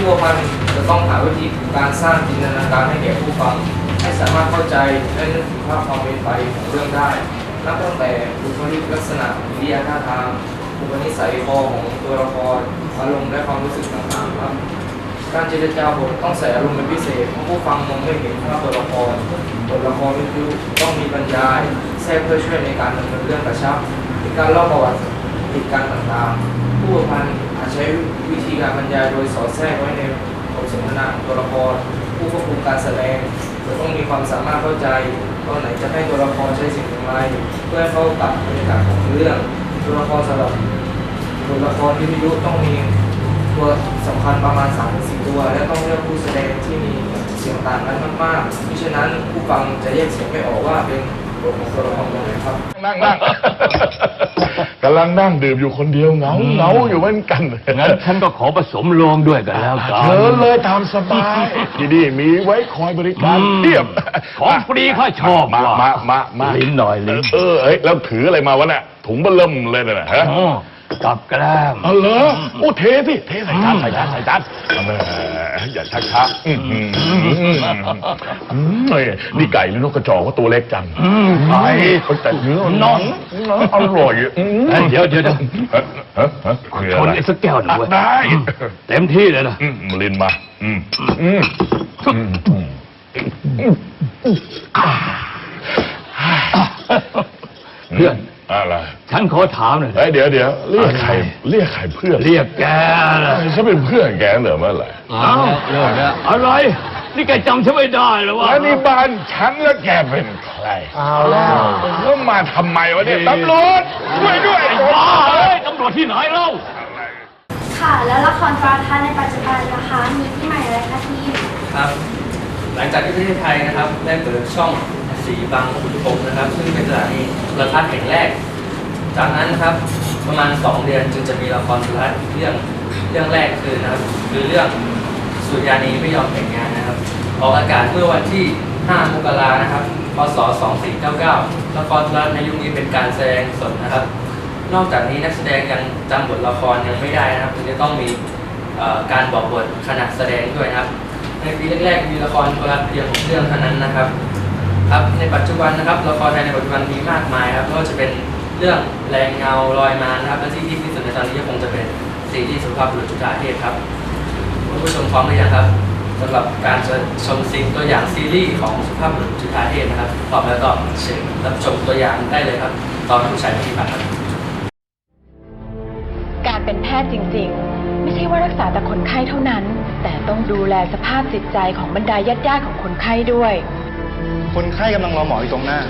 ผู้ประพันจะต้องหาวิธีการสร้างจินตนาการให้แก่ผู้ฟัง ให้สามารถเข้าใจและนึกถึงภาพความเป็นไปของเรื่องได้นับตั้งแต่บุคลิกลักษณะกิริยาท่าทางอุปนิสัยคอของตัวละครอารมณ์และความรู้สึกต่างๆครับ การเจรจาบทต้องใส่อารมณ์เป็นพิเศษเพราะผู้ฟังมองไม่เห็นภาพตัวละครบทละครวิทยุต้องมีบรรยายแทรกเพื่อช่วยในการดำเนินเรื่องกระชับ การเล่าประวัติเหตุการต่างๆ ผู้พันธ์ ใช้วิธีการบรรยายโดยสอดแทรกไว้ในบทสนทนาของตัวละครผู้ควบคุมการแสดงจะต้องมีความสามารถเข้าใจตอนไหนจะให้ตัวละครใช้สิ่งอะไรเพื่อเข้ากับบรรยากาศของเรื่อง ตัวละครสำหรับตัวละครวิทยุต้องมีตัวสำคัญประมาณ3ามถึง4ตัว และต้องเลือกผู้แสดงที่มีเสียงต่างกันมากๆมิฉะนั้นผู้ฟังจะแยกเสียงไม่ออกว่าเป็นบทของตัวละครตัวไหนครับนั่งนั่ง กำลังนั่งดื่มอยู่คนเดียวเหงาเหงาอยู่เหมือนกันงั้นฉันก็ขอผสมโลงด้วยกันแล้วกันเชิญเลยตามสบายที่นี่มีไว้คอยบริการอืมเทียบของฟรีข้าชอบมาว่ะมามามาลิ้นหน่อยลิ้นเออเอ้ยแล้วถืออะไรมาวะเนี่ยถุงเบลเริ่มเลยนะฮะอ๋อ กับแกล้มเอาเหรอโอ้เทสิเทใส่จานอืมใส่จานใส่จานเอาแม่อย่าชักช้าอื้อหืออืมเฮ้ยนี่ไก่หรือนกกระจอกว่าตัวเล็กจังอืมไก่แต่เนื้อน้องเนื้ออร่อยอืมเอ้ยเดี๋ยวเดี๋ยวเดี๋ยวฮะฮะฮะคือชอะนไรไอ้สักแก้วหนึ่งเว้ยได้เต็มที่เลยนะอืมลินมาอืมอืมอืมอืมเพื่อน อะไรฉันขอถามหน่อยเฮ้ยเดี๋ยวเดี๋ยวเรียกใครเรียกใครเพื่อนเรียกแกนะฉันเป็นเพื่อนแกเหรอเมื่อไหร่เอ้าอะไร นี่แกจำฉันไม่ได้เหรอวะแล้วนี่บ้านฉันแล้วแกเป็นใครเอาแล้วแล้วมาทำไมวะเนี่ยตำรวจช่วยด้วยไอ้บ้าเอ้ยตำรวจที่ไหนเล่า ค่ะ แล้วละครโทรทัศน์ในปัจจุบันนะคะ มีที่ใหม่อะไรคะทีม ครับ หลังจากที่ประเทศไทยนะครับ ได้เปิดช่องีบางขุนพรมนะครับ ซึ่งเป็นสถานีโทรทัศน์แห่งแรก จากนั้นนะครับประมาณ 2 เดือนจึงจะมีละครโทรทัศน์เรื่องเรื่องแรกคือนะครับคือเรื่องสุริยานีไม่ยอมแต่งงานนะครับ ออกอากาศเมื่อวันที่ 5 มกรานะครับพศ 2499 ละครโทรทัศน์ในยุคนี้เป็นการแสดงสดนะครับ นอกจากนี้นักแสดงยังจำบทละครยังไม่ได้นะครับจะต้องมีการบอกบทขณะแสดงด้วยนะครับ ในปีแรกๆมีละครโทรทัศน์เพียงหกเรื่องเท่านั้นนะครับ ครับในปัจจุบันนะครับละครไทยในปัจจุบันมีมากมายครับไม่ว่าจะเป็นเรื่องแรงเงาลอยมานะครับและที่ที่ที่สุดในตอนนี้ก็คงจะเป็นซีรีส์สุภาพบุรุษจุฬาเทพครับคุณผู้ชมพร้อมหรือยังครับสำหรับการจะชมซีนตัวอย่างซีรีส์ของสุภาพบุรุษจุฬาเทพนะครับพร้อมแล้วก็เชิญรับชมตัวอย่างได้เลยครับ ตอนผู้ชายปฏิบัติครับการเป็นแพทย์จริง ๆ ไม่ใช่ว่ารักษาแต่คนไข้เท่านั้น แต่ต้องดูแลสภาพจิตใจของบรรดาญาติๆของคนไข้ด้วย คนไข้กำลังรอหมออยู่ตรงหน้า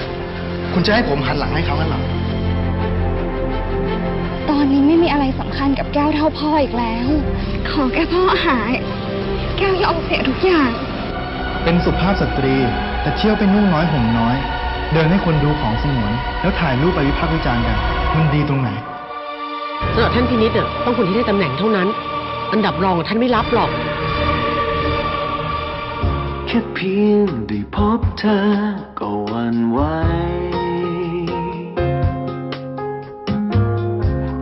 คุณจะให้ผมหันหลังให้เขากันเหรอ ตอนนี้ไม่มีอะไรสำคัญกับแก้วเท่าพ่ออีกแล้ว ขอแค่พ่อหาย แก้วยอมเสียทุกอย่าง เป็นสุภาพสตรี แต่เที่ยวเป็นนุ่งน้อยห่มน้อย เดินให้คนดูของสงวน แล้วถ่ายรูปไปวิพากษ์วิจารณ์กัน มันดีตรงไหนสำหรับท่านพินิษน่ะต้องคนที่ได้ตำแหน่งเท่านั้น อันดับรองอะท่านไม่รับหรอกแค่เพียงได้พบเธอก็หวันไหว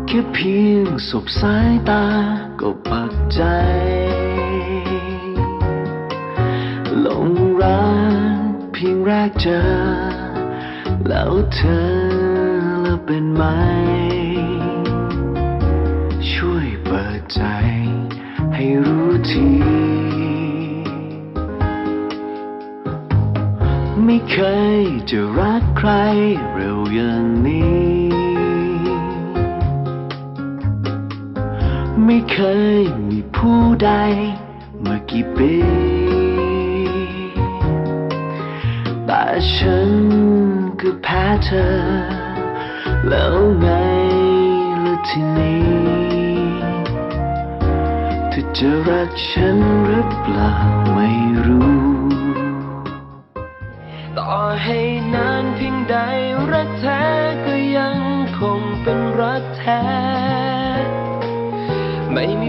แค่เพียงสบสายตาก็ปักใจหลงรักเพียงแรกเจอ แล้วเธอละเป็นไหม ช่วยเปิดใจให้รู้ที เคยจะรักใครเร็วอย่างนี้ ไม่เคยมีผู้ใดมากี่ปีแต่ฉันก็แพ้เธอ แล้วไงล่ะทีนี้เธอจะรักฉันหรือเปล่าไม่รู้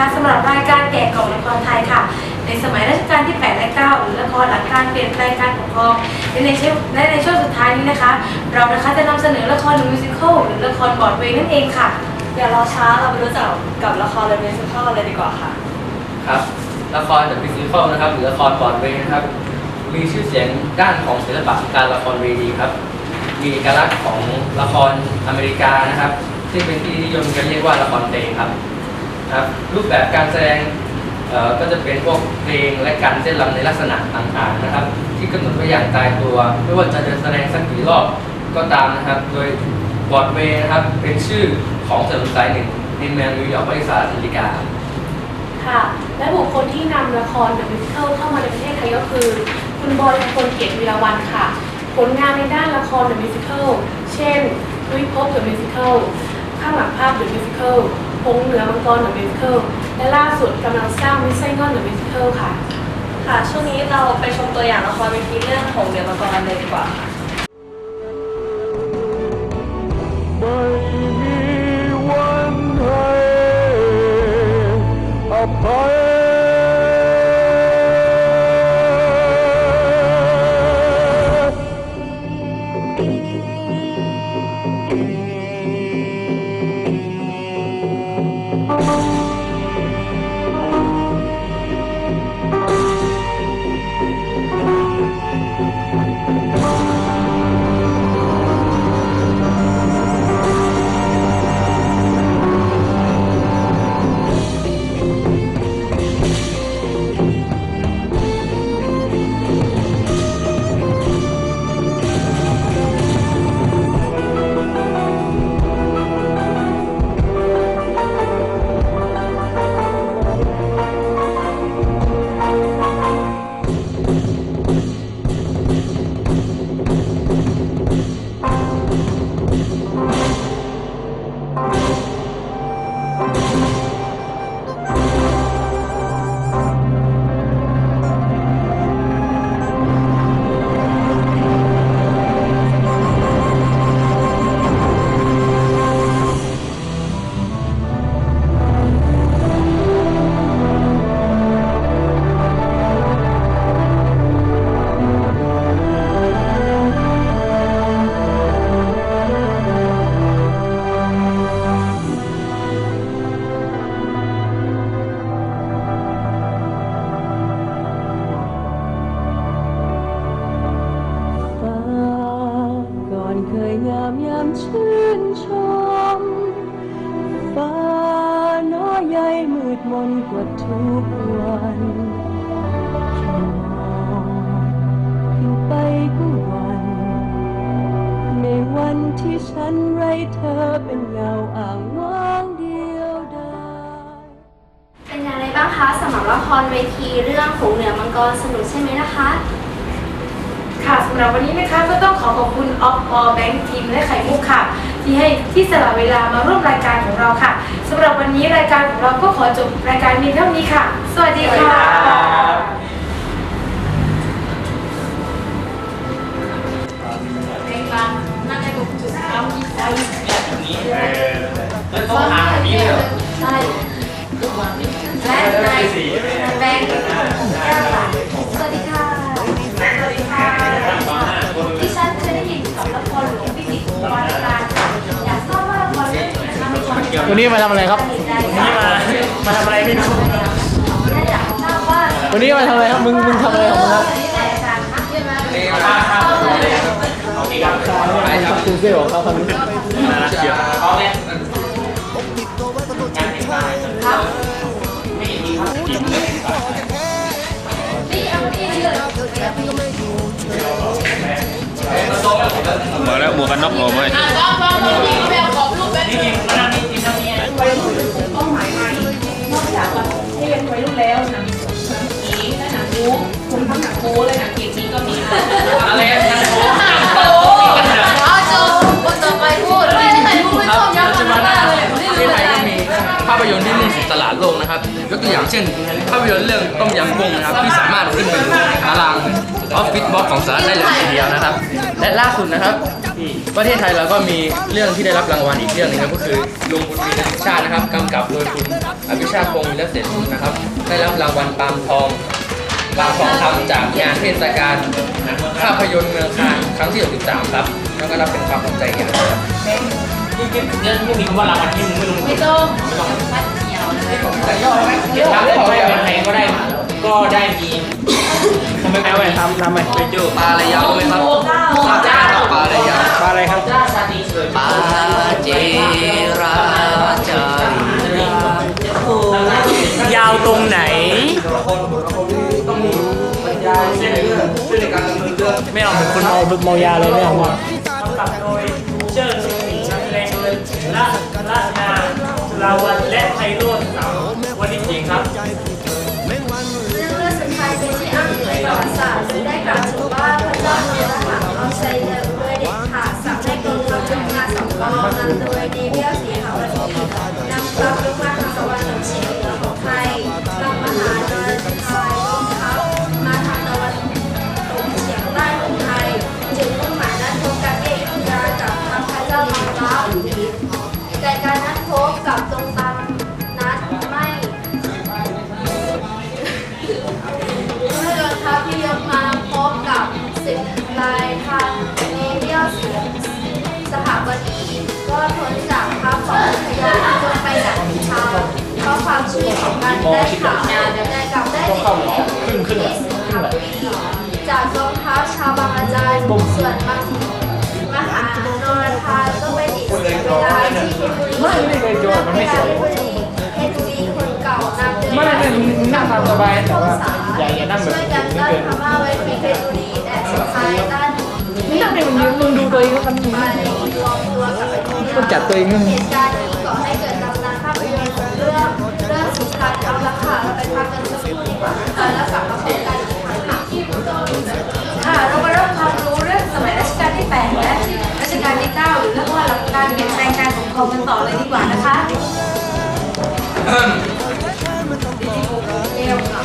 นะคะสำหรับรายการแกะกล่องละครไทยค่ะ ในสมัยรัชกาลที่ 8 และ 9 หรือละครหลังการเปลี่ยนแปลงการปกครองและในช่วงและในช่วงสุดท้ายนี้นะคะ เรานะคะจะนำเสนอละครมิวสิควลหรือละครบอร์ดเวย์นั่นเองค่ะ อย่ารอช้าเราไปรู้จักกับละครเรื่องมิวสิควลเลยดีกว่าค่ะ ครับละครแบบมิวสิควลนะครับหรือละครบรอดเวย์นะครับ มีชื่อเสียงด้านของศิลปะการละครเวทีครับ มีเอกลักษณ์ของละครอเมริกานะครับ ซึ่งเป็นที่นิยมกันเรียกว่าละครเพลงครับ ครับรูปแบบการแสดงก็จะเป็นพวกเพลงและการเต้นรำในลักษณะต่างๆนะครับ ที่กำหนดไว้อย่างตายตัว ไม่ว่าจะเดินแสดงสักกี่รอบก็ตามนะครับ โดยบอดเวย์นะครับเป็นชื่อของถนนสายหนึ่งในเมืองนิวยอร์กประเทศสหรัฐอเมริกาค่ะและบุคคลที่นำละครเดอะมิวสิคลเข้ามาในประเทศไทยก็คือ คุณบอยพลเกียรติวีรวันค่ะ ผลงานในด้านละครเดอะมิวสิคลเช่นวิภพเดอะมิวสิคล ข้างหลังภาพเดอะมิวสิควลพงเหนือมังกรเดอะมิวสิควลและล่าสุดกำลังสร้างมิสไซงอนเดอะมิวสิควลค่ะ ค่ะ ช่วงนี้เราไปชมตัวอย่างละครเวทีเรื่องของเดือนมังกรเลยดีกว่าค่ะไม่มีวันให้อภัย ดมนกว่าทุกวันมองขึ้นไปก็หวัน ในวันที่ฉันไร้เธอเป็นเงาอ่างว่างเดียวดายเป็นอย่างไรบ้างคะสำหรับละครเวทีเรื่องหงเหนือมังกรสนุกใช่ไหมนะคะ ค่ะสำหรับวันนี้นะคะก็ต้องขอขอบคุณออฟออแบงค์ทีมและไข่มุกค่ะ ที่ให้ที่สละเวลามาร่วมรายการของเราค่ะสำหรับวันนี้รายการของเราก็ขอจบรายการเพียงเท่านี้ค่ะ สวัสดีค่ะแล้วต้องหาแบบนี้เลยเหรอใช่และนายแบงค์แก้วค่ะ วามวันนี้มาทำอะไรครับ วันนี้มา มาทำอะไรไม่รู้และอยากทราบว่าวันนี้มาทำอะไรครับ มึง มึงทำอะไรของมึงครับวันนี้แต่อาจารย์คะใช่ไหมนี่ครับครับไปครับคุณเซี่ยวเขาคนนี้เขาเนี่ยมาแล้วหมวกกันน็อกออกไหมน คุณทั้งหนังบู๊และหนังเกมนี้ก็มีอะไรนะโอ้อ๋อโจคนต่อไปพูดไม่เคยพูดไม่ชอบย้ำมาเลยที่ไทยก็มีภาพยนตร์ที่มุ่งสู่ตลาดโลกนะครับยกตัวอย่างเช่น ภาพยนตร์เรื่องต้มยำกุ้งนะครับที่สามารถขึ้นไปอยู่ในตารางออฟฟิศบ็อกของสหรัฐได้เลยทีเดียวนะครับ และล่าสุดนะครับประเทศไทยเราก็มีเรื่องที่ได้รับรางวัลอีกเรื่องหนึงครับก็คือลุงบุญมีนักชาตินะครับกำกับโดยคุณอภิชาติพงศ์วิรเสถียรนะครับ ได้รับรางวัลปาล์มทอง ปาล์มทองคำจากงานเทศกาลภาพยนตร์เมืองคานครั้งที่63ครับ แล้วก็นับเป็นความภูมิใจอย่างหนึ่งครับไม่ต้องมัดเหนียวเลยแต่ย่อไหมเก็บรับได้พอไหนก็ได้ ก็ได้มีทำไมเอาไปทำทำไมไปดูปลาอะไรยาวไหมครับปลาจ้าปลาอะไรยาวปลาอะไรครับปลาเจราจ เอาเหมือนคนเมาเมายาเลยไม่เอา ความช่วยของการได้ข่าวแต่กลับได้ติดเหตุที่สิงคโปร์จากกองเทัพชาวบางระจันส่วนบางมหานรธาก็ไปติดเสียเวลาที่เพชรบุรีไม่ไม่เคยโยนมันไม่สียเพชรบุรีคนเก่านำโดยไม่ไม่นั่งตามสบายแต่ว่าอย่าอย่านั่งแบบช่วยกันต้านพม่าไว้ที่เพชรบุรีแต่สุดท้ายต้านนี่ตั้งแต่มึงยืนมึงดูตัวเองแล้วกันมาในรวมตัวกับอยุธยาต้องจัดตัวเองเหตุการณ์นี้ก่อให้เกิด ละค่ะเราไปพักกันสักครู่ดีกว่าค่ะแล้วกลับมาพบกันอีกครั้งค่ะค่ะเรามาเริ่มความรู้เรื่องสมัยรัชกาลที่ 8 และรัชกาลที่ 9 หรือเรื่องว่าหลักการเปลี่ยนแปลงการปกครองกันต่อเลยดีกว่านะคะเร็วค่ะ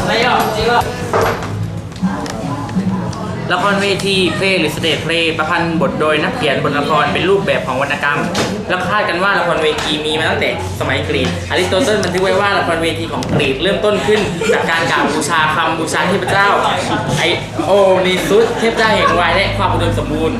อะไรอะจริงอะ ละครเวทีเพลงหรือสเตจเพลงประพันธ์บทโดยนักเขียนบทละครเป็นรูปแบบของวรรณกรรม และคาดกันว่าละครเวทีมีมาตั้งแต่สมัยกรีกอริสโตเติลบันทึกไว้ว่าละครเวทีของกรีกเริ่มต้นขึ้น จากการกล่าวบูชาคำบูชาเทพเจ้าไอโอนิซุสเทพเจ้าแห่งวายและความอุดมสมบูรณ์